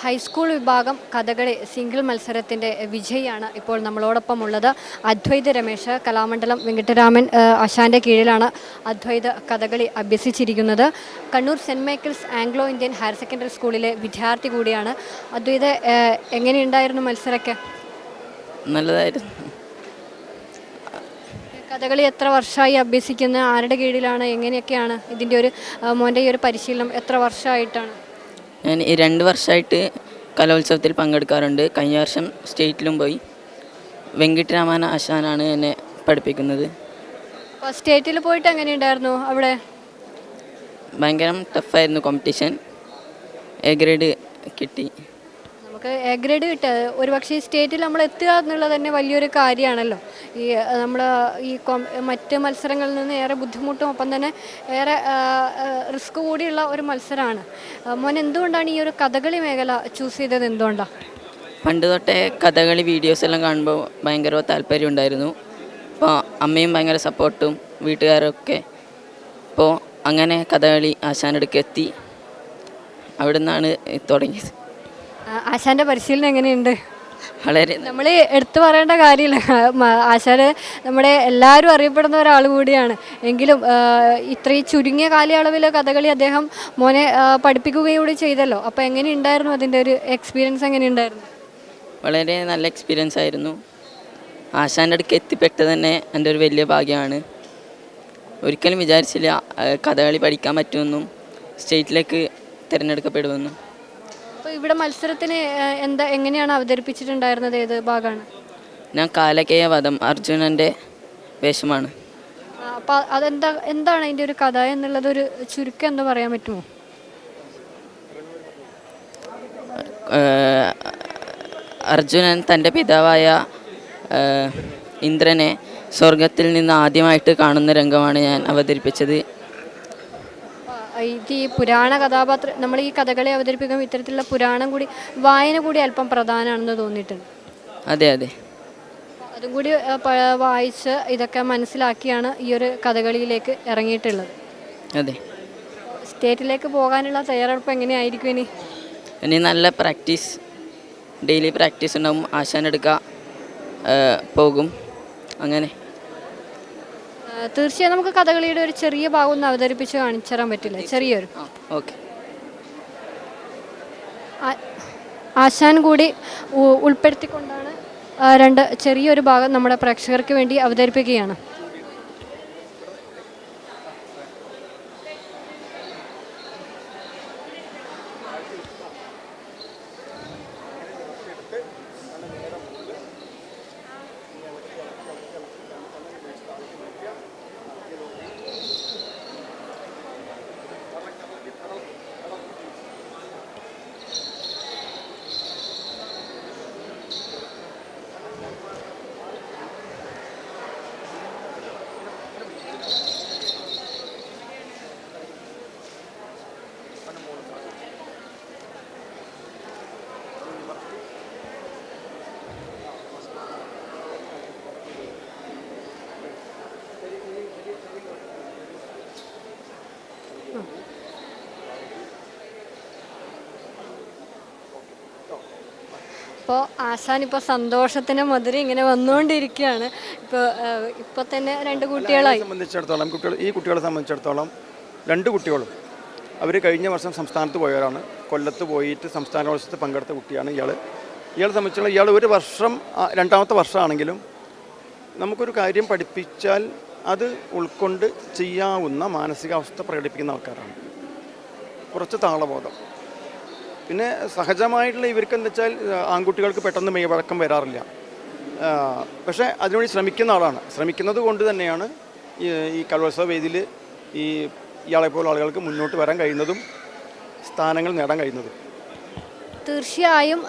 High school വിഭാഗം Kathakali single മത്സരത്തിന്റെ വിജയിയാണ് ഇപ്പോൾ നമ്മളോടൊപ്പം ഉള്ളത് അദ്വൈത രമേശ് കലാമണ്ഡലം വെങ്കിട്ടരാമൻ അശാന്റെ കീഴിലാണ് Adwaitha Kathakali അഭ്യസിച്ചിരിക്കുന്നത്. Kannur saint Michael's Anglo Indian higher secondary സ്കൂളിലെ വിദ്യാർത്ഥി കൂടിയാണ്. അദ്വൈത എങ്ങനെയുണ്ടായിരുന്നു മത്സരമൊക്കെ? നല്ലതായിരുന്നു. കഥകളി എത്ര വർഷമായി അഭ്യസിക്കുന്ന? ആരുടെ കീഴിലാണ്? എങ്ങനെയൊക്കെയാണ് ഇതിന്റെ ഒരു മോന്റെ ഈ ഒരു പരിശീലനം എത്ര വർഷമായിട്ടാണ്? ഞാൻ ഈ രണ്ട് വർഷമായിട്ട് കലോത്സവത്തിൽ പങ്കെടുക്കാറുണ്ട്. കഴിഞ്ഞ വർഷം സ്റ്റേറ്റിലും പോയി. വെങ്കിട്ടരാമാന ആശാനാണ് എന്നെ പഠിപ്പിക്കുന്നത്. സ്റ്റേറ്റിൽ പോയിട്ട് എങ്ങനെ ഉണ്ടായിരുന്നു അവിടെ? ഭയങ്കര ടഫായിരുന്നു കോമ്പറ്റീഷൻ എ ഗ്രേഡ് കിട്ടി. നമുക്ക് എ ഗ്രേഡ് കിട്ടുക. ഒരു പക്ഷേ ഈ സ്റ്റേറ്റിൽ നമ്മൾ എത്തുക എന്നുള്ളത് തന്നെ വലിയൊരു കാര്യമാണല്ലോ. ഈ നമ്മൾ ഈ മറ്റ് മത്സരങ്ങളിൽ നിന്ന് ഏറെ ബുദ്ധിമുട്ടും ഒപ്പം തന്നെ ഏറെ റിസ്ക് കൂടിയുള്ള ഒരു മത്സരമാണ്. മോൻ എന്തുകൊണ്ടാണ് ഈ ഒരു കഥകളി മേഖല ചൂസ് ചെയ്തത് എന്തുകൊണ്ടാണ് പണ്ട് തൊട്ടേ കഥകളി വീഡിയോസ് എല്ലാം കാണുമ്പോൾ ഭയങ്കര താല്പര്യം ഉണ്ടായിരുന്നു. അപ്പോൾ അമ്മയും ഭയങ്കര സപ്പോർട്ടും വീട്ടുകാരൊക്കെ അപ്പോൾ അങ്ങനെ കഥകളി ആശാനടുക്ക് എത്തി. അവിടെ നിന്നാണ് തുടങ്ങിയത്. ആശാന്റെ പരിശീലനം എങ്ങനെയുണ്ട്? വളരെ നമ്മൾ എടുത്തു പറയേണ്ട കാര്യമില്ല. ആശാന് നമ്മുടെ എല്ലാവരും അറിയപ്പെടുന്ന ഒരാൾ കൂടിയാണ്. എങ്കിലും ഇത്രയും ചുരുങ്ങിയ കാലയളവിൽ കഥകളി അദ്ദേഹം മോനെ ആ, പഠിപ്പിക്കുകയും കൂടി ചെയ്തല്ലോ. അപ്പോൾ എങ്ങനെയുണ്ടായിരുന്നു അതിന്റെ ഒരു എക്സ്പീരിയൻസ് എങ്ങനെയുണ്ടായിരുന്നു? വളരെ നല്ല എക്സ്പീരിയൻസ് ആയിരുന്നു. ആശാന്റെ അടുക്ക് എത്തിപ്പെട്ടത് തന്നെ എന്റെ ഒരു വലിയ ഭാഗ്യമാണ്. ഒരിക്കലും വിചാരിച്ചില്ല കഥകളി പഠിക്കാൻ പറ്റുമെന്നും സ്റ്റേറ്റിലേക്ക് തിരഞ്ഞെടുക്കപ്പെടുമെന്നും. ഇവിടെ മത്സരത്തിന് എന്താ എങ്ങനെയാണ് അവതരിപ്പിച്ചിട്ടുണ്ടായിരുന്നത്? ഏത് ഭാഗമാണ്? ഞാൻ കാലകേയ വധം അർജുനന്റെ വേഷമാണ്. അപ്പോൾ അതെന്താ എന്താണ് അതിന്റെ ഒരു കഥ എന്നുള്ളത് ഒരു ചുരുക്കം എന്ന് പറയാൻ പറ്റുമോ? അർജുനൻ തന്റെ പിതാവായ ഇന്ദ്രനെ സ്വർഗത്തിൽ നിന്ന് ആദ്യമായിട്ട് കാണുന്ന രംഗമാണ് ഞാൻ അവതരിപ്പിച്ചത്. ഇത് ഈ പുരാണ കഥാപാത്ര നമ്മൾ ഈ കഥകളെ അവതരിപ്പിക്കുമ്പോൾ ഇത്തരത്തിലുള്ള പുരാണം കൂടി വായന കൂടി അല്പം പ്രധാനമാണെന്ന് തോന്നിയിട്ടുണ്ട്. അതെ അതെ. അതും കൂടി വായിച്ച് ഇതൊക്കെ മനസ്സിലാക്കിയാണ് ഈ ഒരു കഥകളിയിലേക്ക് ഇറങ്ങിയിട്ടുള്ളത്. അതെ. സ്റ്റേറ്റിലേക്ക് പോകാനുള്ള തയ്യാറെടുപ്പ് എങ്ങനെയായിരിക്കും ഇനി? ഇനി നല്ല പ്രാക്ടീസ് ഡെയിലി പ്രാക്ടീസ് ഉണ്ടാവും. ആശാനെടുക്കുക പോകും. അങ്ങനെ. തീർച്ചയായും നമുക്ക് കഥകളിയുടെ ഒരു ചെറിയ ഭാഗം ഒന്ന് അവതരിപ്പിച്ച് കാണിച്ചു തരാൻ പറ്റില്ല. ചെറിയൊരു. ഓക്കെ. ആശാൻ കൂടി ഉൾപ്പെടുത്തിക്കൊണ്ടാണ് രണ്ട് ചെറിയൊരു ഭാഗം നമ്മുടെ പ്രേക്ഷകർക്ക് വേണ്ടി അവതരിപ്പിക്കുകയാണ്. ഇപ്പോൾ ആശാൻ ഇപ്പോൾ സന്തോഷത്തിന് മധുരം ഇങ്ങനെ വന്നുകൊണ്ടിരിക്കുകയാണ്. ഇപ്പോൾ ഇപ്പോൾ തന്നെ രണ്ട് കുട്ടികളായി. സംബന്ധിച്ചിടത്തോളം കുട്ടികൾ ഈ കുട്ടികളെ സംബന്ധിച്ചിടത്തോളം രണ്ട് കുട്ടികളും. അവർ കഴിഞ്ഞ വർഷം സംസ്ഥാനത്ത് പോയവരാണ്. കൊല്ലത്ത് പോയിട്ട് സംസ്ഥാനോത്സവത്തിൽ പങ്കെടുത്ത കുട്ടിയാണ് ഇയാൾ ഇയാളെ സംബന്ധിച്ചുള്ള ഇയാൾ ഒരു വർഷം രണ്ടാമത്തെ വർഷമാണെങ്കിലും നമുക്കൊരു കാര്യം പഠിപ്പിച്ചാൽ അത് ഉൾക്കൊണ്ട് ചെയ്യാവുന്ന മാനസികാവസ്ഥ പ്രകടിപ്പിക്കുന്ന ആൾക്കാരാണ്. കുറച്ച് താളബോധം. പിന്നെ സഹജമായിട്ടുള്ള ഇവർക്ക് എന്താ വെച്ചാൽ ആൺകുട്ടികൾക്ക് പെട്ടെന്ന് മെയ്വഴക്കം വരാറില്ല. പക്ഷേ അതിനുവേണ്ടി ശ്രമിക്കുന്ന ആളാണ്. ശ്രമിക്കുന്നത് കൊണ്ട് തന്നെയാണ് ഈ കലോത്സവ വേദിയിൽ ഈ ഇയാളെപ്പോലുള്ള ആളുകൾക്ക് മുന്നോട്ട് വരാൻ കഴിയുന്നതും സ്ഥാനങ്ങൾ നേടാൻ കഴിയുന്നതും. തീർച്ചയായും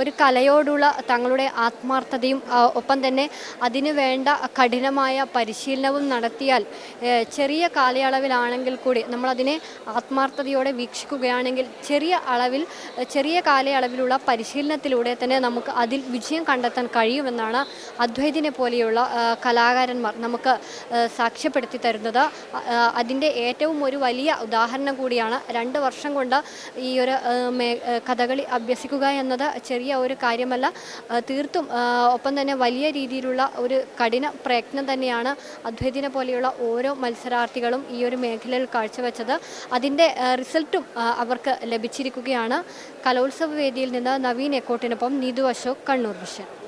ഒരു കലയോടുള്ള തങ്ങളുടെ ആത്മാർത്ഥതയും ഒപ്പം തന്നെ അതിനു വേണ്ട കഠിനമായ പരിശീലനവും നടത്തിയാൽ ചെറിയ കാലയളവിലാണെങ്കിൽ കൂടി നമ്മളതിനെ ആത്മാർത്ഥതയോടെ വീക്ഷിക്കുകയാണെങ്കിൽ ചെറിയ അളവിൽ ചെറിയ കാലയളവിലുള്ള പരിശീലനത്തിലൂടെ തന്നെ നമുക്ക് അതിൽ വിജയം കണ്ടെത്താൻ കഴിയുമെന്നാണ് അദ്വൈതിനെ പോലെയുള്ള കലാകാരന്മാർ നമുക്ക് സാക്ഷ്യപ്പെടുത്തി തരുന്നത്. അതിന്റെ ഏറ്റവും ഒരു വലിയ ഉദാഹരണം കൂടിയാണ് രണ്ട് വർഷം കൊണ്ട് ഈ ഒരു കഥകളി അഭ്യസിക്കുക എന്നത് ചെറിയ ഒരു കാര്യമല്ല. തീർത്തും ഒപ്പം തന്നെ വലിയ രീതിയിലുള്ള ഒരു കഠിന പ്രയത്നം തന്നെയാണ് അദ്വൈതിനെ പോലെയുള്ള ഓരോ മത്സരാർത്ഥികളും ഈ ഒരു മേഖലയിൽ കാഴ്ചവെച്ചത്. അതിന്റെ റിസൾട്ടും അവർക്ക് ലഭിച്ചിരിക്കുകയാണ്. കലോത്സവ വേദിയിൽ നിന്ന് നവീൻ എക്കോട്ടിനൊപ്പം നീതു അശോക് കണ്ണൂർ വിഷൻ